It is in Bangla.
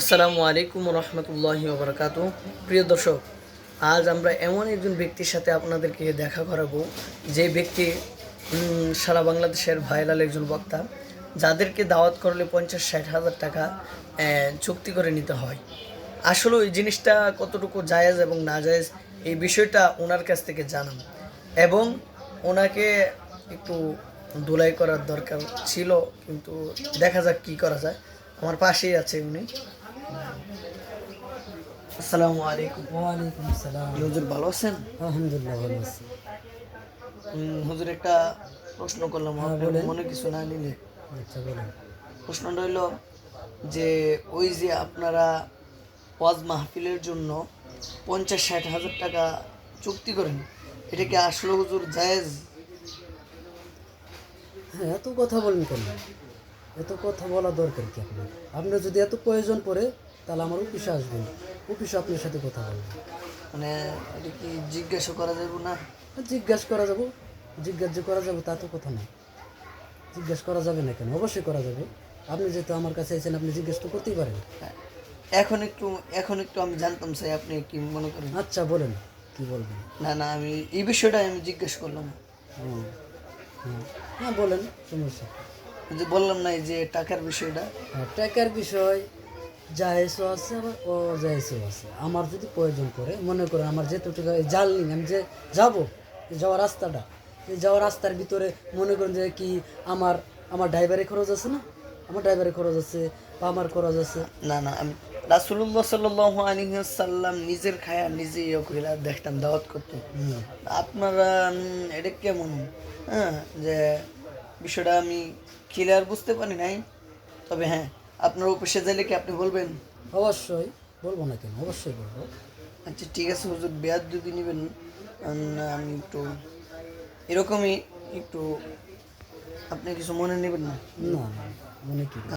আসসালামু আলাইকুম রহমতুল্লাহ বরকাত প্রিয় দর্শক, আজ আমরা এমন একজন ব্যক্তির সাথে আপনাদেরকে দেখা করাবো, যে ব্যক্তি সারা বাংলাদেশের ভাইরাল একজন বক্তা, যাদেরকে দাওয়াত করলে পঞ্চাশ ষাট হাজার টাকা চুক্তি করে নিতে হয়। আসলে ওই জিনিসটা কতটুকু জায়েজ এবং না জায়েজ এই বিষয়টা ওনার কাছ থেকে জানান এবং ওনাকে একটু ধুলাই করার দরকার ছিল, কিন্তু দেখা যাক কি করা যায়। আমার পাশেই আছে উনি। আসসালামু আলাইকুম। ওয়ালাইকুম সালাম। হুজুর ভালো আছেন? আলহামদুলিল্লাহ ভালো আছি। হুজুর একটা প্রশ্ন করলাম হ্যাঁ, মনে কিছু না নিলে। আচ্ছা বলেন। প্রশ্নটা হইল যে ওই যে আপনারা ওয়াজ মাহফিলের জন্য পঞ্চাশ ষাট হাজার টাকা চুক্তি করেন এটা কি আসলে হুজুর জায়েজ? হ্যাঁ এত কথা বলেন কেন? এত কথা বলা দরকার কি আপনার? আপনার যদি এত প্রয়োজন পড়ে তাহলে আমার অফিসে আসবেন। অফিসে আপনার সাথে কথা বলবেন মানে এটা কি জিজ্ঞাসা করা যাবে না? জিজ্ঞাসা করা যাব। জিজ্ঞাসা করা যাবে তা তো কথা না। জিজ্ঞাসা করা যাবে না কেন? অবশ্যই করা যাবে। আপনি যেহেতু আমার কাছে এসেছেন আপনি জিজ্ঞেস তো করতেই পারেন। এখন একটু এখন একটু আমি জানতাম চাই আপনি কি মনে করেন? আচ্ছা বলেন। কি বলবেন? না না আমি এই বিষয়টা আমি জিজ্ঞেস করলাম। হ্যাঁ বলেন সমস্যা। যে বললাম না যে টাকার বিষয়টা। হ্যাঁ, টাকার বিষয় জায়েজও আছে আবার অজায়েজও আছে। আমার যদি প্রয়োজন করে মনে করেন আমার যেটুকু জার্নি আমি যে যাব যাওয়ার রাস্তাটা এই যাওয়ার রাস্তার ভিতরে মনে করেন যে কি আমার আমার ড্রাইভারের খরচ আছে না? আমার ড্রাইভারের খরচ আছে বা আমার খরচ আছে? না না আমি রাসুল্লাহ সাল্লাহ আলিহাল্লাম নিজের খায়া নিজে ইয়ে দেখতাম দাওয়াত করতো আপনারা এটা কেমন? হ্যাঁ যে বিষয়টা আমি ক্লিয়ার বুঝতে পারি নাই তবে হ্যাঁ আপনার অফিসে যাইলে কি আপনি বলবেন? অবশ্যই। বলব না কেন? অবশ্যই বলব। আচ্ছা ঠিক আছে হুজুর বেয়াদ যদি নেবেন আমি একটু এরকমই একটু আপনি কিছু মনে নেবেন না? না না মনে কি?